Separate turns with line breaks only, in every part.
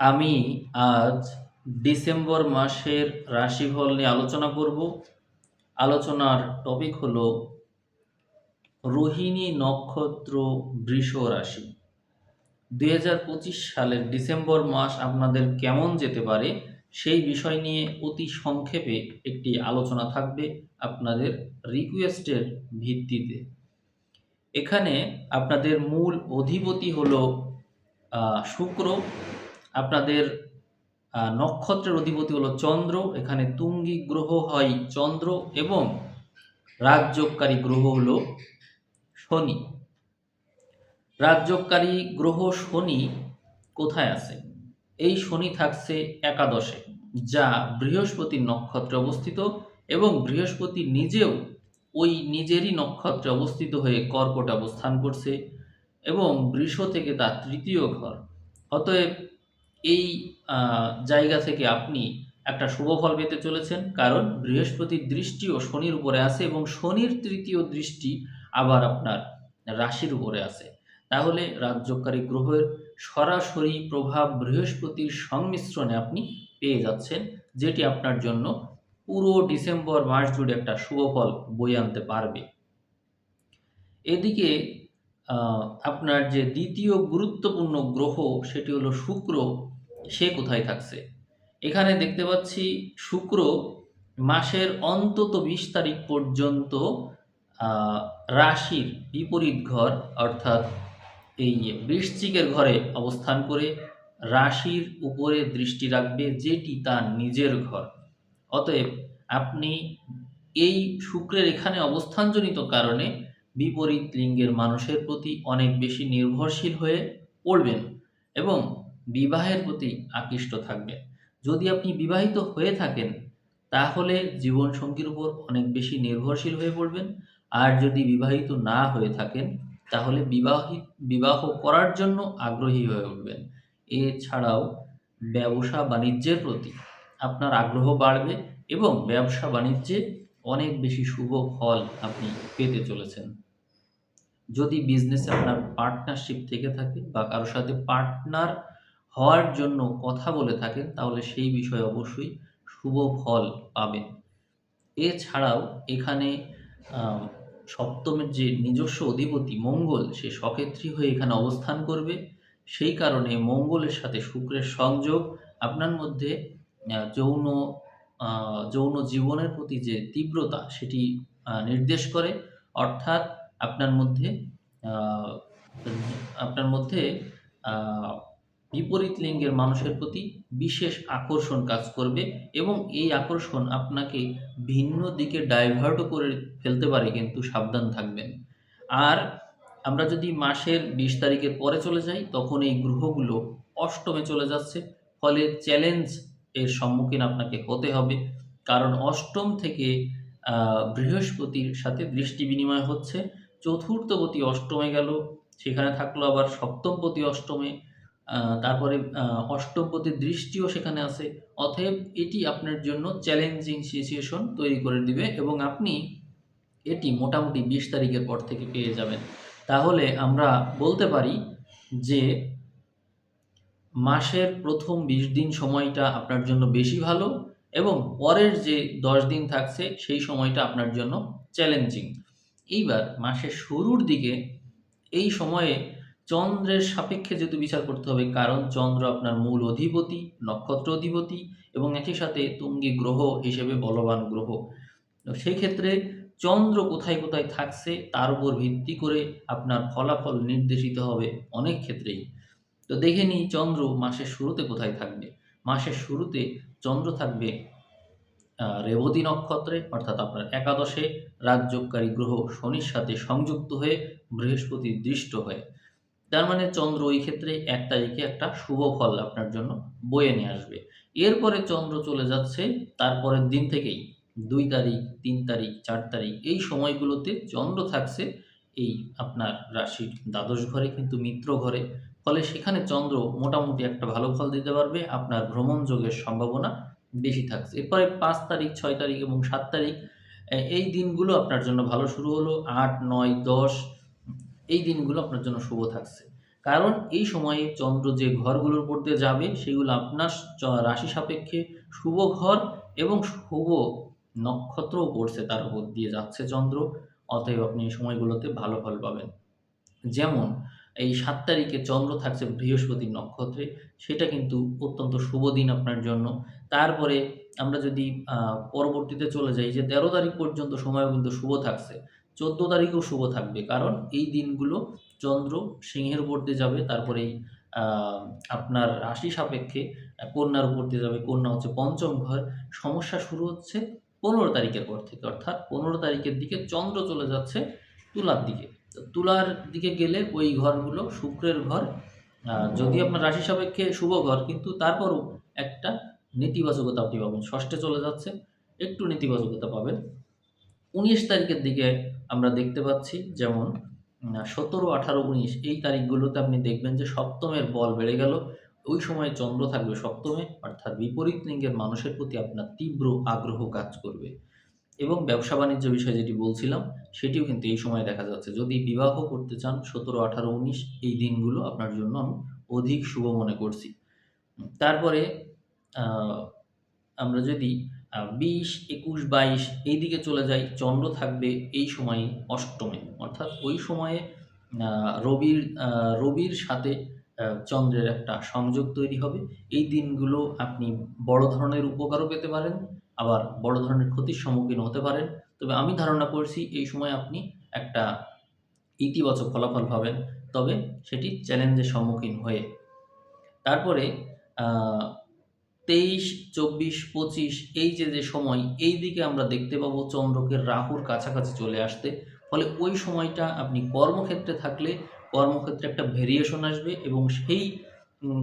আমি আজ ডিসেম্বর মাসের রাশিফল নিয়ে আলোচনা করব। আলোচনার টপিক হলো রোহিণী নক্ষত্র বৃষ রাশি। দু হাজার পঁচিশ সালের ডিসেম্বর মাস আপনাদের কেমন যেতে পারে সেই বিষয় নিয়ে অতি সংক্ষেপে একটি আলোচনা থাকবে আপনাদের রিকোয়েস্টের ভিত্তিতে। এখানে আপনাদের মূল অধিপতি হলো শুক্র। আপনাদের নক্ষত্রের অধিপতি হলো চন্দ্র, এখানে তুঙ্গি গ্রহ হয় চন্দ্র এবং রাজযোগকারী গ্রহ হলো শনি। রাজযোগকারী গ্রহ শনি কোথায় আছে? এই শনি থাকছে একাদশে, যা বৃহস্পতির নক্ষত্রে অবস্থিত এবং বৃহস্পতি নিজেও ওই নিজেরই নক্ষত্রে অবস্থিত হয়ে কর্কটে অবস্থান করছে এবং বৃষ থেকে তার তৃতীয় ঘর। অতএব এই জায়গা থেকে আপনি একটা শুভ ফল পেতে চলেছেন। কারণ বৃহস্পতির দৃষ্টিও শনির উপরে আছে এবং শনির তৃতীয় দৃষ্টি আবার আপনার রাশির উপরে আছে। তাহলে রাজ্যকারী গ্রহের সরাসরি প্রভাব বৃহস্পতির সংমিশ্রণে আপনি পেয়ে যাচ্ছেন, যেটি আপনার জন্য পুরো ডিসেম্বর মাস জুড়ে একটা শুভ ফল বয়ে আনতে পারবে। এদিকে আপনার যে দ্বিতীয় গুরুত্বপূর্ণ গ্রহ সেটি হলো শুক্র। সে কোথায় থাকছে? এখানে দেখতে পাচ্ছি শুক্র মাসের অন্তত বিশ তারিখ পর্যন্ত রাশির বিপরীত ঘর, অর্থাৎ এই বৃশ্চিকের ঘরে অবস্থান করে রাশির উপরে দৃষ্টি রাখবে যেটি তার নিজের ঘর। অতএব আপনি এই শুক্রের এখানে অবস্থানজনিত কারণে বিপরীত লিঙ্গের মানুষের প্রতি অনেক বেশি নির্ভরশীল হয়ে পড়বেন এবং বিবাহের প্রতি আকৃষ্ট থাকবে। যদি আপনি বিবাহিত হয়ে থাকেন, তাহলে জীবন সঙ্গীর উপর অনেক বেশি নির্ভরশীল হয়ে পড়বেন। আর যদি বিবাহিত না হয়ে থাকেন, তাহলে বিবাহিত বিবাহ করার জন্য আগ্রহী হয়ে উঠবেন। এছাড়াও ব্যবসা বাণিজ্যের প্রতি আপনার আগ্রহ বাড়বে এবং ব্যবসা বাণিজ্যে অনেক বেশি শুভ ফল আপনি পেতে চলেছেন। যদি বিজনেসে আপনার পার্টনারশিপ থেকে থাকে বা কারোর সাথে পার্টনার হওয়ার জন্য কথা বলে থাকেন, তাহলে সেই বিষয়ে অবশ্যই শুভ ফল পাবেন। এছাড়াও এখানে সপ্তমের যে নিজস্ব অধিপতি মঙ্গল, সে সক্ষেত্রী হয়ে এখানে অবস্থান করবে। সেই কারণে মঙ্গলের সাথে শুক্রের সংযোগ, আপনার মধ্যে যৌন যৌন জীবনের প্রতি যে তীব্রতা, সেটি নির্দেশ করে। অর্থাৎ আপনার মধ্যে আপনার মধ্যে বিপরীত লিঙ্গের মানুষের প্রতি বিশেষ আকর্ষণ কাজ করবে এবং এই আকর্ষণ আপনাকে ভিন্ন দিকে ডাইভার্টও করে ফেলতে পারে, কিন্তু সাবধান থাকবেন। আর আমরা যদি মাসের বিশ তারিখের পরে চলে যাই, তখন এই গ্রহগুলো অষ্টমে চলে যাচ্ছে, ফলে চ্যালেঞ্জ এর সম্মুখীন আপনাকে হতে হবে। কারণ অষ্টম থেকে বৃহস্পতির সাথে দৃষ্টি বিনিময় হচ্ছে, চতুর্থপতি অষ্টমে গেল, সেখানে থাকল আবার সপ্তমপতি অষ্টমে তারপরে আহ, অষ্টমপতির দৃষ্টিও সেখানে আছে। অতএব এটি আপনার জন্য চ্যালেঞ্জিং সিচুয়েশন তৈরি করে দিবে এবং আপনি এটি মোটামুটি বিশ তারিখের পর থেকে পেয়ে যাবেন। তাহলে আমরা বলতে পারি যে মাসের প্রথম বিশ দিন সময়টা আপনার জন্য বেশি ভালো এবং পরের যে দশ দিন থাকছে সেই সময়টা আপনার জন্য চ্যালেঞ্জিং এইবার মাসের শুরুর দিকে এই সময়ে চন্দ্রের সাপেক্ষে যেহেতু বিচার করতে হবে, কারণ চন্দ্র আপনার মূল অধিপতি, নক্ষত্র অধিপতি এবং একই সাথে তুঙ্গি গ্রহ হিসেবে বলবান গ্রহ। সেই ক্ষেত্রে চন্দ্র কোথায় কোথায় থাকছে তার উপর ভিত্তি করে আপনার ফলাফল নির্দেশিত হবে অনেক ক্ষেত্রেই। তো দেখে নিই চন্দ্র মাসের শুরুতে কোথায় থাকবে। মাসের শুরুতে চন্দ্র থাকবে রেবতী নক্ষত্রে, অর্থাৎ আপনার একাদশে রাজযোগকারী গ্রহ শনির সাথে সংযুক্ত হয়ে বৃহস্পতি দৃষ্ট হয়ে। তার মানে চন্দ্র ওই ক্ষেত্রে এক তারিখে একটা শুভ ফল আপনার জন্য বয়ে নিয়ে আসবে। এরপরে চন্দ্র চলে যাচ্ছে তারপরের দিন থেকেই। দুই তারিখ, তিন তারিখ, চার তারিখ এই সময়গুলোতে চন্দ্র থাকছে এই আপনার রাশির দ্বাদশ ঘরে কিন্তু মিত্র ঘরে। ফলে সেখানে চন্দ্র মোটামুটি একটা ভালো ফল দিতে পারবে, আপনার ভ্রমণ যোগের সম্ভাবনা বেশি থাকছে। এরপরে পাঁচ তারিখ, ছয় তারিখ এবং সাত তারিখ এই দিনগুলো আপনার জন্য ভালো শুরু হলো। আট, নয়, দশ এই দিনগুলো আপনার জন্য শুভ থাকছে। কারণ এই সময়ে চন্দ্র যে ঘরগুলোর দিয়ে যাবে, সেগুলো আপনার রাশি সাপেক্ষে শুভ ঘর এবং শুভ নক্ষত্রও পড়ছে তার উপর দিয়ে যাচ্ছে চন্দ্র। অতএব আপনি এই সময়গুলোতে ভালো ফল পাবেন। যেমন এই সাত তারিখে চন্দ্র থাকছে বৃহস্পতির নক্ষত্রে, সেটা কিন্তু অত্যন্ত শুভ দিন আপনার জন্য। তারপরে আমরা যদি পরবর্তীতে চলে যাই যে তেরো তারিখ পর্যন্ত সময়ও কিন্তু শুভ থাকছে। চোদ্দ তারিখেও শুভ থাকবে। কারণ এই দিনগুলো চন্দ্র সিংহের উপর দিয়ে যাবে তারপরে আপনার রাশি সাপেক্ষে কন্যার উপর দিয়ে যাবে, কন্যা হচ্ছে পঞ্চম ঘর। সমস্যা শুরু হচ্ছে পনেরো তারিখের পর থেকে, অর্থাৎ পনেরো তারিখের দিকে চন্দ্র চলে যাচ্ছে তুলার দিকে। তুলার দিকে গেলে ওই ঘরগুলো শুক্রের ঘর যদি আপনার রাশি সাপেক্ষে শুভ ঘর, কিন্তু তারপরও একটা নেতিবাচকতা আপনি পাবেন। ষষ্ঠে চলে যাচ্ছে, একটু নেতিবাচকতা পাবেন। উনিশ তারিখের দিকে আমরা দেখতে পাচ্ছি, যেমন সতেরো, আঠারো, উনিশ, এই তারিখগুলোতে আপনি দেখবেন যে সপ্তমের বল বেড়ে গেল। ওই সময় চন্দ্র থাকবে সপ্তমে, অর্থাৎ বিপরীত লিঙ্গের মানুষের প্রতি আপনার তীব্র আগ্রহ কাজ করবে। এবং ব্যবসা বাণিজ্য বিষয়ে যেটি বলছিলাম, সেটিও কিন্তু এই সময় দেখা যাচ্ছে। যদি বিবাহ করতে চান, সতেরো, আঠারো, উনিশ, এই দিনগুলো আপনার জন্য আমি অধিক শুভ মনে করছি। তারপরে আমরা যদি বিশ, একুশ, বাইশ এই দিকে চলে যায়, চন্দ্র থাকবে এই সময়ে অষ্টমে। অর্থাৎ ওই সময়ে রবির রবির সাথে চন্দ্রের একটা সংযোগ তৈরি হবে। এই দিনগুলো আপনি বড় ধরনের উপকারও পেতে পারেন, আবার বড় ধরনের ক্ষতির সম্মুখীন হতে পারেন। তবে আমি ধারণা করছি এই সময় আপনি একটা ইতিবাচক ফলাফল পাবেন। তবে সেটি চ্যালেঞ্জের সম্মুখীন হয়ে। তারপরে তেইশ, চব্বিশ, পঁচিশ, এই যে যে সময়, এই দিকে আমরা দেখতে পাবো চন্দ্রকে রাহুর কাছাকাছি চলে আসতে। ফলে ওই সময়টা আপনি কর্মক্ষেত্রে থাকলে কর্মক্ষেত্রে একটা ভেরিয়েশন আসবে এবং সেই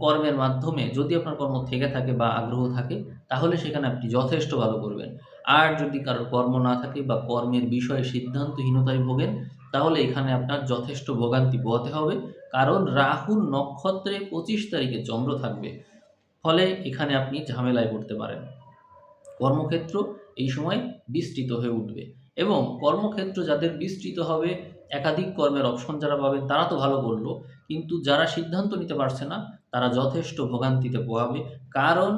কর্মের মাধ্যমে যদি আপনার কর্ম থেকে থাকে বা আগ্রহ থাকে, তাহলে সেখানে আপনি যথেষ্ট ভালো করবেন। আর যদি কারোর কর্ম না থাকে বা কর্মের বিষয়ে সিদ্ধান্তহীনতায় ভোগেন, তাহলে এখানে আপনার যথেষ্ট ভোগান্তি পোহাতে হবে। কারণ রাহুর নক্ষত্রে পঁচিশ তারিখে চন্দ্র থাকবে। ফলে এখানে আপনি ঝামেলায় পড়তে পারেন। কর্মক্ষেত্র এই সময় বিস্তৃত হয়ে উঠবে এবং কর্মক্ষেত্র যাদের বিস্তৃত হবে, একাধিক কর্মের অপশন যারা পাবেন তারা তো ভালো করল, কিন্তু যারা সিদ্ধান্ত নিতে পারছে না, তারা যথেষ্ট ভোগান্তিতে পোহাবে। কারণ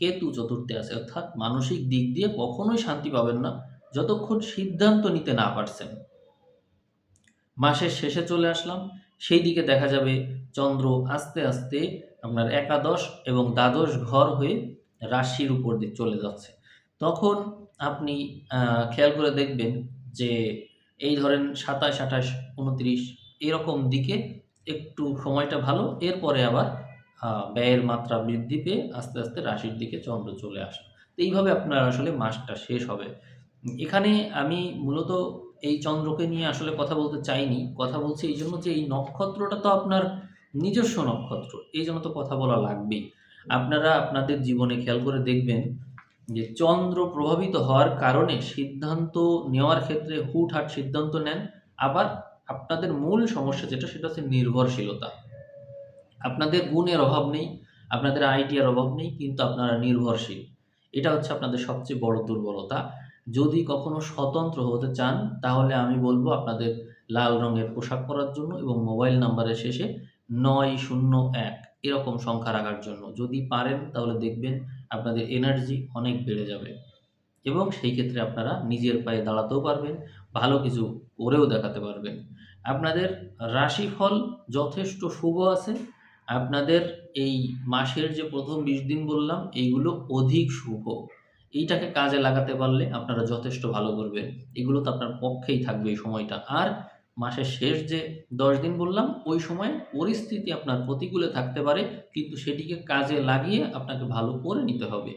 কেতু চতুর্থে আছে, অর্থাৎ মানসিক দিক দিয়ে কখনোই শান্তি পাবেন না, যতক্ষণ সিদ্ধান্ত নিতে না পারছেন। মাসের শেষে চলে আসলাম, সেই দিকে দেখা যাবে চন্দ্র আস্তে আস্তে আপনার একাদশ এবং দ্বাদশ ঘর হয়ে রাশির উপর দিয়ে চলে যাচ্ছে। তখন আপনি খেয়াল করে দেখবেন যে এই ধরেন সাতাশ, আঠাশ, উনত্রিশ এরকম দিকে একটু সময়টা ভালো, এরপরে আবার ব্যয়ের মাত্রা বৃদ্ধি পেয়ে আস্তে আস্তে রাশির দিকে চন্দ্র চলে আসে। তো এইভাবে আপনার আসলে মাসটা শেষ হবে। এখানে আমি মূলত এই চন্দ্রকে নিয়ে আসলে কথা বলতে চাইনি। কথা বলছি এই জন্য যে এই নক্ষত্রটা তো আপনার নিজস্ব নক্ষত্র, এই জন্য তো কথা বলা লাগবেই। আপনারা আপনাদের জীবনে খেয়াল করে দেখবেন যে চন্দ্র প্রভাবিত হওয়ার কারণে সিদ্ধান্ত নেওয়ার ক্ষেত্রে হুটহাট সিদ্ধান্ত নেন। আবার আপনাদের মূল সমস্যা যেটা, সেটা হচ্ছে নির্ভরশীলতা। আপনাদের গুণের অভাব নেই, আপনাদের আইডিয়ার অভাব নেই, কিন্তু আপনারা নির্ভরশীল। এটা হচ্ছে আপনাদের সবচেয়ে বড় দুর্বলতা। যদি কখনো স্বতন্ত্র হতে চান, তাহলে আমি বলব আপনাদের লাল রঙের পোশাক পরার জন্য এবং মোবাইল নাম্বারের শেষে নয় শূন্য এক, এরকম সংখ্যা রাখার জন্য। যদি পারেন, তাহলে দেখবেন আপনাদের এনার্জি অনেক বেড়ে যাবে। এবং সেই ক্ষেত্রে আপনারা নিজের পায়ে দাঁড়াতেও পারবেন, ভালো কিছু করেও দেখাতে পারবেন। আপনাদের রাশিফল যথেষ্ট শুভ আছে। আপনাদের এই মাসের যে প্রথম বিশ দিন বললাম, এইগুলো অধিক শুভ। এইটাকে কাজে লাগাতে পারলে আপনারা যথেষ্ট ভালো করবেন। এগুলো তো আপনার পক্ষেই থাকবে এই সময়টা। আর মাসের শেষ যে দশ দিন বললাম, ওই সময় পরিস্থিতি আপনার প্রতিকূলে থাকতে পারে, কিন্তু সেটিকে কাজে লাগিয়ে আপনাকে ভালো করে নিতে হবে।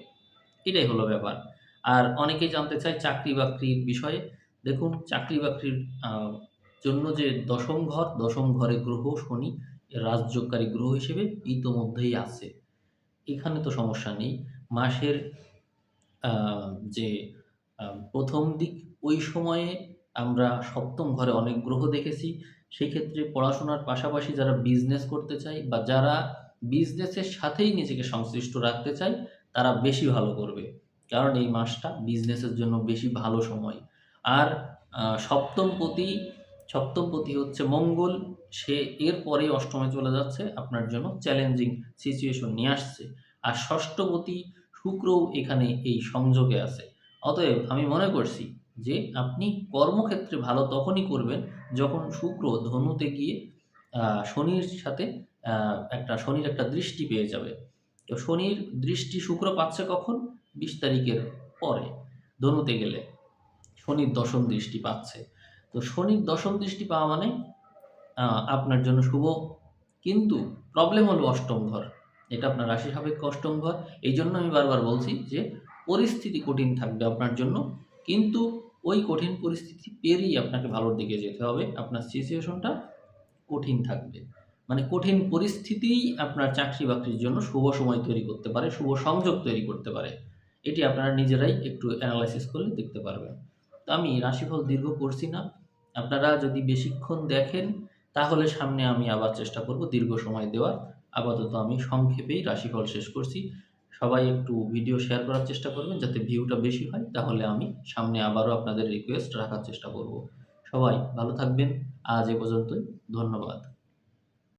এটাই হলো ব্যাপার। আর অনেকেই জানতে চায় চাকরি বাকরির বিষয়ে। দেখুন, চাকরি বাকরির জন্য যে দশম ঘর, দশম ঘরে গ্রহ শনি রাজযোগকারী গ্রহ হিসেবে ইতোমধ্যেই আছে। এখানে তো সমস্যা নেই। মাসের যে প্রথম দিক, ওই সময়ে আমরা সপ্তম ঘরে অনেক গ্রহ দেখেছি। সেই ক্ষেত্রে পড়াশোনার পাশাপাশি যারা বিজনেস করতে চায় বা যারা বিজনেসের সাথেই নিজেকে সংশ্লিষ্ট রাখতে চায় তারা বেশি ভালো করবে। কারণ এই মাসটা বিজনেসের জন্য বেশি ভালো সময়। আর আহ, সপ্তম প্রতি সপ্তমপতি হচ্ছে মঙ্গল। সে এর পরেই অষ্টমে চলে যাচ্ছে। আপনার জন্য চ্যালেঞ্জিং সিচুয়েশন নিয়ে আসছে। আর ষষ্ঠপতি শুক্রও এখানে এই সংযোগে আছে। অতএব আমি মনে করছি যে আপনি কর্মক্ষেত্রে ভালো তখনই করবেন যখন শুক্র ধনুতে গিয়ে শনির সাথে একটা শনির একটা দৃষ্টি পেয়ে যাবে। তো শনির দৃষ্টি শুক্র পাচ্ছে কখন? বিশ তারিখের পরে, ধনুতে গেলে। শনির দশম দৃষ্টি পাচ্ছে। তো শনির দশম দৃষ্টি পাওয়া মানে আপনার জন্য শুভ। কিন্তু প্রবলেম হলো অষ্টম ঘর। এটা আপনার রাশি সাপেক্ষ অষ্টম ঘর। এই জন্য আমি বারবার বলছি যে, পরিস্থিতি কঠিন থাকবে আপনার জন্য। কিন্তু ওই কঠিন পরিস্থিতি পেরিয়ে আপনাকে ভালোর দিকে যেতে হবে। আপনার সিচুয়েশনটা কঠিন থাকবে। মানে কঠিন পরিস্থিতিই আপনার চাকরি বাকরির জন্য শুভ সময় তৈরি করতে পারে, শুভ সংযোগ তৈরি করতে পারে। এটি আপনারা নিজেরাই একটু অ্যানালাইসিস করলে দেখতে পারবেন। তো আমি রাশিফল দীর্ঘ করছি না। আপনারা যদি বেশিক্ষণ দেখেন, তাহলে সামনে আমি আবার চেষ্টা করব দীর্ঘ সময় দেওয়ার। আপাতত আমি সংক্ষেপেই রাশিফল শেষ করছি। সবাই একটু ভিডিও শেয়ার করার চেষ্টা করবেন, যাতে ভিউটা বেশি হয়, তাহলে আমি সামনে আবারও আপনাদের রিকোয়েস্ট রাখার চেষ্টা করব। সবাই ভালো থাকবেন, আজ এ পর্যন্তই, ধন্যবাদ।